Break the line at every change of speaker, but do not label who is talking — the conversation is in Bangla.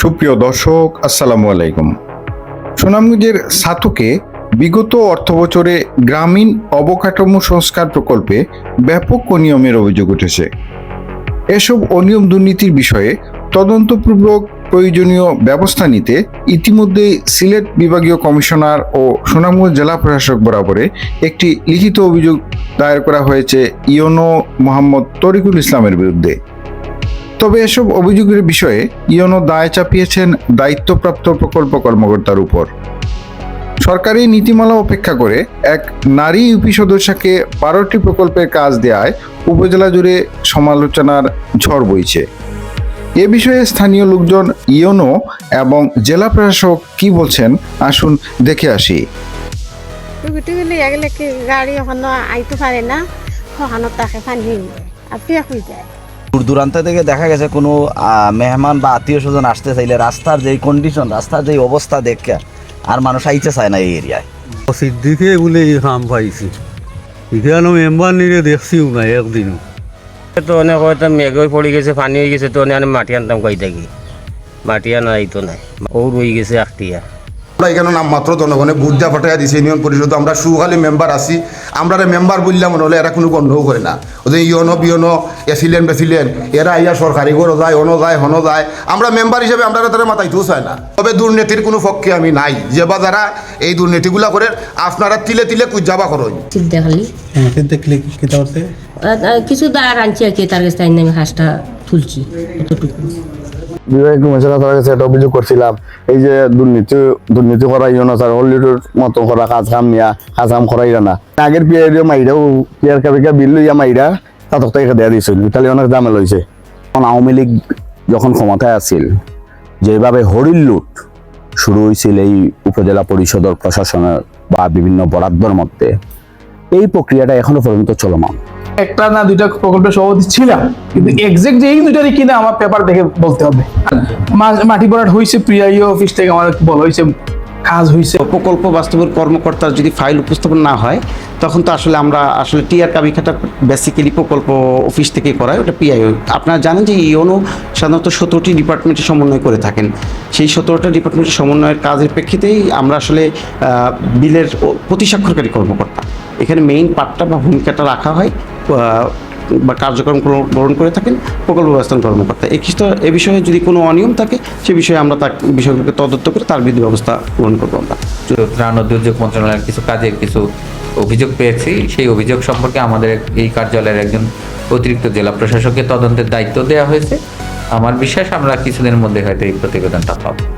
সুপ্রিয় দর্শক, আসসালামু আলাইকুম। সুনামগঞ্জের সাতুকে বিগত অর্থবছরে গ্রামীণ অবকাঠামো সংস্কার প্রকল্পে ব্যাপক অনিয়মের অভিযোগ উঠেছে। এসব অনিয়ম দুর্নীতির বিষয়ে তদন্তপূর্বক প্রয়োজনীয় ব্যবস্থা নিতে ইতিমধ্যে সিলেট বিভাগীয় কমিশনার ও সুনামগঞ্জ জেলা প্রশাসক বরাবরে একটি লিখিত অভিযোগ দায়ের করা হয়েছে ইয়নো মোহাম্মদ তরিকুল ইসলামের বিরুদ্ধে। তবে এসব অভিযোগের বিষয়ে ইয়নো দায় চাপিয়েছেন দায়িত্বপ্রাপ্ত প্রকল্প কর্মকর্তার উপর। সরকারি নীতিমালা উপেক্ষা করে এক নারী ইউপি সদস্যকে বারোটি প্রকল্পের কাজ দেওয়ায় উপজেলা জুড়ে সমালোচনার ঝড় বইছে। এ বিষয়ে স্থানীয় লোকজন ইয়নো এবং জেলা প্রশাসক কি বলছেন, আসুন দেখে আসি।
গাড়ি আইতে পারে না?
দূর দূরান্ত থেকে দেখা গেছে কোনো মেহমান বা আত্মীয় স্বজন আসতে চাইলে রাস্তার যেই কন্ডিশন রাস্তার যেই অবস্থা দেখে আর মানুষ আইতে চায় না এই এরিয়ায়
সিদ্দিকে বলে এই কাম পাইছি। এখানে মেম্বার নিয়ে দেখছিও না একদিনও।
তো অনেক হয়তো মেঘই পড়ে গেছে পানি হয়ে গেছে তো অনেক মাটি আনতাম কই থাকি। মাটি আনা এই তো নাই। ও রয়ে গেছে আখটিয়া
আমরা এখানে নামমাত্র জনগণে ভোট দেওয়া ফাটাইয়া দিছে ইউনিয়ন পরিষদ আমরা সুখালি মেম্বার আছি। আমরা মেম্বার বললাম মনে হলে এরা কোনো গন্ধও করে না। ওদের ইয়নো বিয়নো এসিলেন বেসিলেন এরা ইয়া সরকারি গরো যায় অনো যায় হনো যায়। আমরা মেম্বার হিসেবে আমরা তারা মাথাইতেও চাই না। তবে দুর্নীতির কোনো পক্ষে আমি নাই। যে বা যারা এই দুর্নীতিগুলা করে আপনারা তিলে তিলে কুজাবা করো
করতে
কিছু দাঁড় আনছি আর কি তার কাছে হাঁসটা তুলছি এতটুকু
বিভাগীয় কমিশনার তার কাছে একটা অভিযোগ করছিলাম। এই যে দুর্নীতি দুর্নীতি করাই না স্যার হলিউডের মতো করা, কাজ কাম নিয়া, কাজ কাম করাই না। আগের পিয়ার মাইরাও পিয়ার কাবিকা বিল লইয়া মাইরা তাতক তাই দেয়া দিয়েছিল তাহলে অনেক দামে লইছে।
আওয়ামী লীগ যখন ক্ষমতায় আছিল, যেভাবে হরিণ লুট শুরু হয়েছিল এই উপজেলা পরিষদের প্রশাসনের বা বিভিন্ন বরাদ্দর মধ্যে এই প্রক্রিয়াটা এখনও পর্যন্ত চলমান।
একটা না দুইটা প্রকল্পের সভাপতি ছিলাম, কিন্তু এক্সাক্ট যে এই দুইটারই কিনা আমার পেপার দেখে বলতে হবে। মাটি বরাট হয়েছে প্রিয়া অফিস থেকে, আমার বলা হয়েছে কাজ হয়েছে
প্রকল্প বাস্তবের কর্মকর্তার যদি ফাইল উপস্থাপন না হয়, তখন তো আসলে আমরা আসলে টিআর কাবিখাটা বেসিক্যালি প্রকল্প অফিস থেকে করায়, ওটা পিআই আপনারা জানেন যে ইওনো সাধারণত সতেরোটি ডিপার্টমেন্টের সমন্বয় করে থাকেন। সেই সতেরোটা ডিপার্টমেন্টের সমন্বয়ের কাজের প্রেক্ষিতেই আমরা আসলে বিলের প্রতিস্বাক্ষরকারী কর্মকর্তা। এখানে মেইন পার্টটা বা ভূমিকাটা রাখা হয় বা কার্যক্রম গ্রহণ- করে থাকেন প্রকল্প বাস্তবায়ন কর্মকর্তা। এই ক্ষেত্রে এ বিষয়ে যদি কোনো অনিয়ম থাকে, সে বিষয়ে আমরা তার বিষয়গুলোকে তদন্ত করে তার বিধি ব্যবস্থা গ্রহণ করব আমরা।
ত্রাণ ও দুর্যোগ মন্ত্রণালয়ের কিছু কাজের কিছু অভিযোগ পেয়েছি। সেই অভিযোগ সম্পর্কে আমাদের এই কার্যালয়ের একজন অতিরিক্ত জেলা প্রশাসকের তদন্তের দায়িত্ব দেওয়া হয়েছে। আমার বিশ্বাস আমরা কিছুদিনের মধ্যে হয়তো এই প্রতিবেদনটা পাবো।